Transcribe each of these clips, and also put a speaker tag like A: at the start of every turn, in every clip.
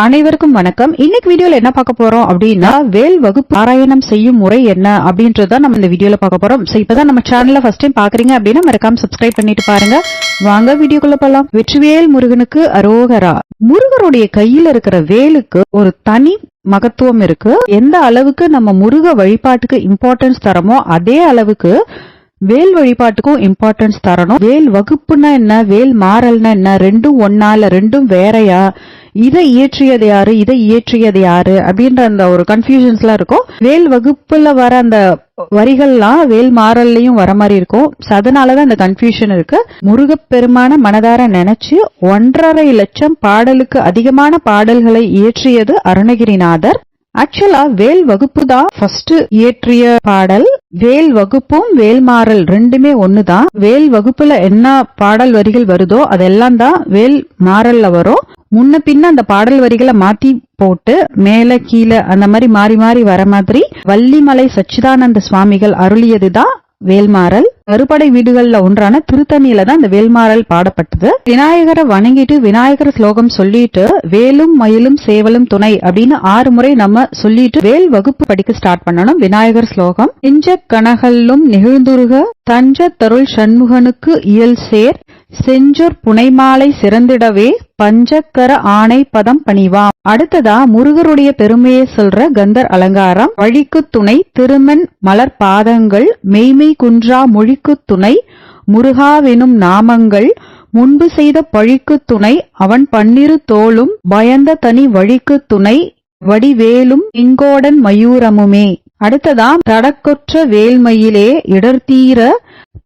A: அனைவருக்கும் வணக்கம். இன்னைக்கு வீடியோல என்ன பார்க்க போறோம் அப்படின்னா வேல் வகுப்பு பாராயணம் செய்யும் முறை என்ன அப்படின்றத நம்ம இந்த வீடியோல பார்க்க போறோம். இப்பதான் நம்ம சேனல்ல ஃபர்ஸ்ட் டைம் பாக்குறீங்க அப்படின்னா மறக்காம சப்ஸ்கிரைப் பண்ணிட்டு பாருங்க. வாங்க வீடியோக்குள்ள போலாம். வெற்றிவேல் முருகனுக்கு அரோகரா. முருகருடைய கையில இருக்கிற வேலுக்கு ஒரு தனி மகத்துவம் இருக்கு. எந்த அளவுக்கு நம்ம முருக வழிபாட்டுக்கு இம்பார்ட்டன்ஸ் தரமோ அதே அளவுக்கு வேல் வழிபாட்டுக்கும் இம்பார்ட்டன்ஸ் தரணும். வேல் வகுப்புனா என்ன? வேல் மாறல்னா என்ன? ரெண்டும் ஒன்னால ரெண்டும் வேறையா? இதை இயற்றியது யாரு? இதை இயற்றியது யாரு? அப்படின்ற அந்த ஒரு கன்ஃபியூஷன்ஸ்லாம் இருக்கும். வேல் வகுப்புல வர அந்த வரிகள்லாம் வேல் மாறல்லையும் வர மாதிரி இருக்கும். அதனாலதான் அந்த கன்ஃபியூஷன் இருக்கு. முருகப்பெருமான மனதார நினைச்சு ஒன்றரை லட்சம் பாடலுக்கு அதிகமான பாடல்களை இயற்றியது அருணகிரிநாதர். ஆக்சுவலா வேல் வகுப்பு தான் ஃபர்ஸ்ட் இயற்றிய பாடல். வேல் வகுப்பும் வேல்மாறல் ரெண்டுமே ஒண்ணுதான். வேல் வகுப்புல என்ன பாடல் வரிகள் வருதோ அதெல்லாம் தான் வேல் மாறல்ல வரும். முன்ன பின்ன அந்த பாடல் வரிகளை மாத்தி போட்டு மேல கீழே அந்த மாதிரி மாறி மாறி வர மாதிரி வள்ளிமலை சச்சிதானந்த சுவாமிகள் அருளியதுதான் வேல்மாறல். அறுபடை வீடுகள்ல ஒன்றான திருத்தணியில தான் இந்த வேல்மாறல் பாடப்பட்டது. விநாயகரை வணங்கிட்டு விநாயகர் ஸ்லோகம் சொல்லிட்டு வேலும் மயிலும் சேவலும் துணை அப்படின்னு ஆறு முறை நம்ம சொல்லிட்டு வேல் வகுப்பு படிக்க ஸ்டார்ட் பண்ணணும். விநாயகர் ஸ்லோகம். இஞ்ச கனகல்லும் நெகிழ்ந்துருக தஞ்ச தருள் சண்முகனுக்கு இயல் சேர் செஞ்சொர் புனைமாலை சிறந்திடவே பஞ்சக்கர ஆணை பதம் பணிவாம். அடுத்ததா முருகருடைய பெருமையை சொல்ற கந்தர் அலங்காரம். வழிக்கு துணை திருமன் மலர் பாதங்கள். மெய்மை குன்றா மொழிக்கு துணை முருகாவெனும் நாமங்கள். முன்பு செய்த பழிக்கு துணை அவன் பன்னிரு தோளும். பயந்த தனி வழிக்கு துணை வடிவேலும் இங்கோடன் மயூரமுமே. அடுத்ததாம் தடக்கொற்ற வேல்மையிலே இடர்தீர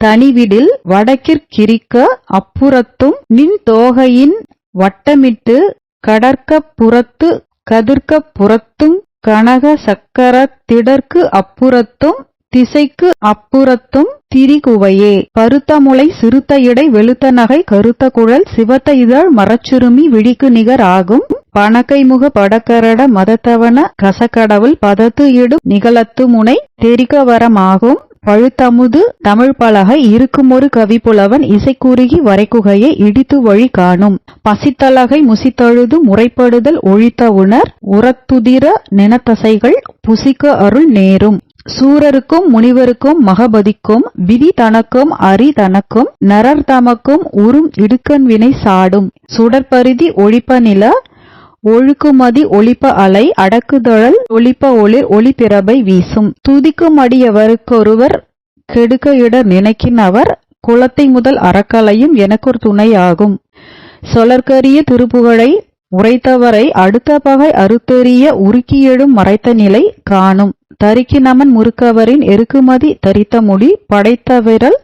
A: தனிவிடில் வடக்கிற்கிரிக்க அப்புறத்தும் நின் தோகையின் வட்டமிட்டு கடற்க புறத்து கதிர்க்க புறத்தும் கனக சக்கர திடற்கு அப்புறத்தும் திசைக்கு அப்புறத்தும் திரிகுவையே. பருத்தமுலை சிறுத்த இடை வெளுத்த நகை கருத்த குழல் சிவத்த இதழ் மரச்சுருமி விழிக்கு நிகர் ஆகும் பணக்கைமுக படக்கரட மதத்தவன கசக்கடவுள் பதத்து இடும் நிகழத்து முனை தெரிகவரமாகும். பழுத்தமுது தமிழ் பலகை இருக்குமொரு கவிப்புலவன் இசைக்குறுகி வரைக்குகையை இடித்து வழி காணும். பசித்தலகை முசித்தழுது முறைப்படுதல் ஒழித்த உணர் உரத்துதிர நினத்தசைகள் புசிக்க அருள் நேரும். சூரருக்கும் முனிவருக்கும் மகபதிக்கும் விதி தனக்கும் அரி தனக்கும் நரர் தமக்கும் உறும் இடுக்கண் வினை சாடும். சுடற்பரிதி ஒழிப்ப நில ஒழுக்குமதி ஒளிப்ப அலை அடக்குதழல் ஒளிப்ப ஒளிர் ஒளிபிறபை வீசும். துதிக்கும் அடியவருக்கொருவர் கெடுக்க இட நினைக்கின் அவர் குலத்தை முதல் அறக்கலையும் எனக்கொரு துணையாகும். சொலற்கரிய திருப்புகழை உரைத்தவரை அடுத்த பகை அறுத்தெறிய உருக்கியெழும் மறைத்த நிலை காணும். தரிக்கினமன் முறுக்கவரின் எருக்குமதி தரித்த முடி படைத்த விரல்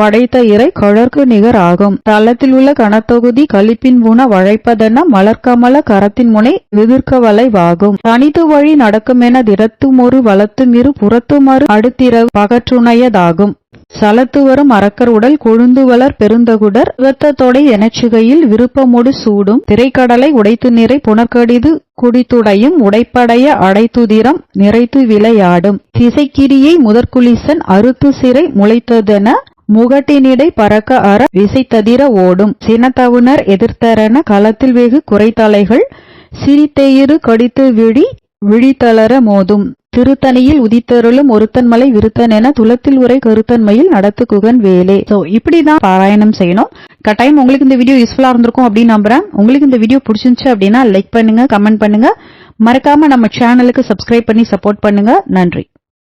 A: படைத்த இறை கழற்கு நிகர் ஆகும் தளத்தில் உள்ள கனத்தொகுதி கழிப்பின் உண வழைப்பதென மலர்கமல கரத்தின் முனை எதிர்க்க வளைவாகும். தனித்து வழி நடக்குமென திறத்துமொரு வளத்துமிரு புறத்துமறு அடுத்திரவு பகற்றுணையதாகும். சலத்து வரும் அரக்கர் உடல் கொழுந்து வளர் பெருந்தகுடர் விவத்தத்தொடை எனச்சுகையில் விருப்பமொடு சூடும். திரைக்கடலை உடைத்து நிறை புனர்கடிது குடித்துடையும் உடைப்படைய அடைத்துதிரம் நிறைத்து விளையாடும். திசைக்கிரியை முதற்குலிசன் அறுத்து சிறை முளைத்ததென முகட்டினிடை பறக்க அற விசைத்ததிர ஓடும். சினத்தவுணர் எதிர்த்தரன களத்தில் வெகு குறைத்தலைகள். சிரித்தெயிறு கடித்து விழி விழித்தளர மோதும். திருத்தணியில் உதித்தருளும் ஒருத்தன்மலை விருத்தன் என துளத்தில் உரை கருத்தன்மையில் நடத்து குகன் வேலே. சோ இப்படிதான் பாராயணம் செய்யணும். கட்டாயம் உங்களுக்கு இந்த வீடியோ யூஸ்ஃபுல்லா இருந்திருக்கும் அப்படின்னு நம்புறேன். உங்களுக்கு இந்த வீடியோ பிடிச்சிருந்துச்சு அப்படின்னா லைக் பண்ணுங்க கமெண்ட் பண்ணுங்க. மறக்காம நம்ம சேனலுக்கு சப்ஸ்கிரைப் பண்ணி சப்போர்ட் பண்ணுங்க. நன்றி.